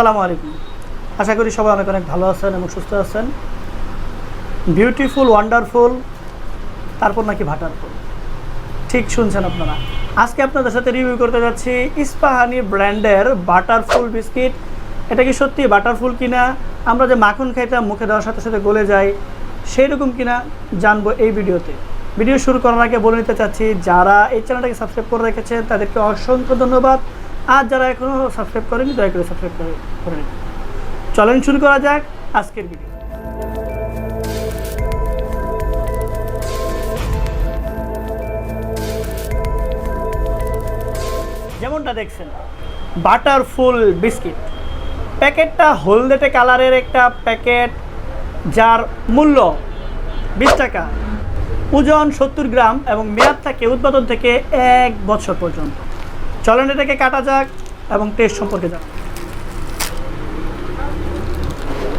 আসসালামু আলাইকুম। আশা করি সবাই অনেক অনেক ভালো আছেন এবং সুস্থ আছেন। বিউটিফুল ওয়ান্ডারফুল তারপর নাকি ভাটারফুল ঠিক শুনছেন আপনারা। আজকে আপনাদের সাথে রিভিউ করতে যাচ্ছি ইস্পাহানি ব্র্যান্ডের বাটারফুল বিস্কিট। এটা কি সত্যি বাটারফুল কিনা? আমরা যে মাখন খাইতাম, মুখে দেওয়ার সাথে সাথে গলে যায় সেই রকম কিনা জানব এই ভিডিওতে। ভিডিও শুরু করার আগে বলে নিতে চাচ্ছি, যারা এই চ্যানেলটাকে সাবস্ক্রাইব করে রেখেছেন, তাদেরকে অসংখ্য ধন্যবাদ। আর যারা এখনও সাবস্ক্রাইব করেনি, দয়া করে সাবস্ক্রাইব করে করে নিন। চলেন শুরু করা যাক আজকের ভিডিও যেমনটা দেখছেন বাটারফুল বিস্কিট প্যাকেটটা হলদেটে কালারের একটা প্যাকেট, যার মূল্য বিশ টাকা। ওজন সত্তর গ্রাম এবং মেয়াদ থাকে উৎপাদন থেকে এক বছর পর্যন্ত। চলেন এটাকে কাটা যাক এবং টেস্ট সম্পর্কে যাক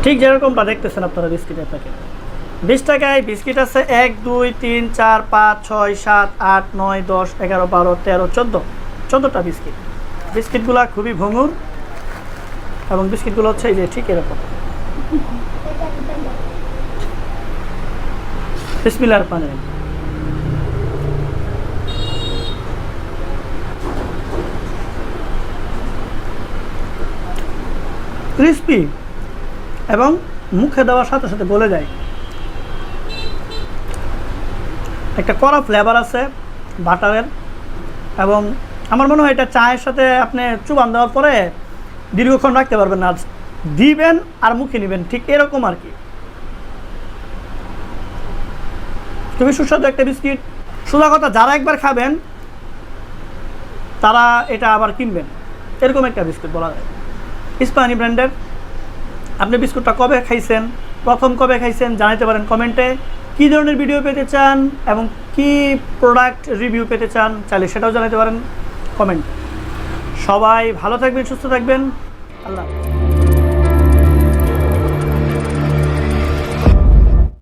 ঠিক যেরকমটা দেখতেছেন আপনারা বিস্কিটের প্যাকেট। বিশ টাকায় বিস্কিট আছে এক, দুই, তিন, চার, পাঁচ, ছয়, সাত, আট, নয়, দশ, এগারো, বারো, তেরো, চোদ্দ। চোদ্দোটা বিস্কিট। বিস্কিটগুলো খুবই ভঙ্গুর এবং বিস্কিটগুলো হচ্ছে এই যে ঠিক এরকম। বিসমিল্লার পানে ক্রিস্পি এবং মুখে দেওয়ার সাথে সাথে গলে যায়। একটা কড়া ফ্লেভার আছে বাটারের এবং আমার মনে হয় এটা চায়ের সাথে আপনি চুবান দেওয়ার পরে দীর্ঘক্ষণ রাখতে পারবেন না। দিবেন আর মুখে নেবেন, ঠিক এরকম আর কি। খুবই সুস্বাদু একটা বিস্কিট। সোজা কথা, যারা একবার খাবেন, তারা এটা আবার কিনবেন। এরকম একটা বিস্কুট বলা যায়। ইস্পাহানি ব্র্যান্ডের। আপনি বিস্কুটটা কবে খাইছেন? প্রথম কবে খাইছেন? জানাতে পারেন কমেন্টে। কী ধরনের ভিডিও পেতে চান এবং কি প্রোডাক্ট রিভিউ পেতে চান চাইলে সেটাও জানাতে পারেন কমেন্ট। সবাই ভালো থাকবেন, সুস্থ থাকবেন। আল্লাহ।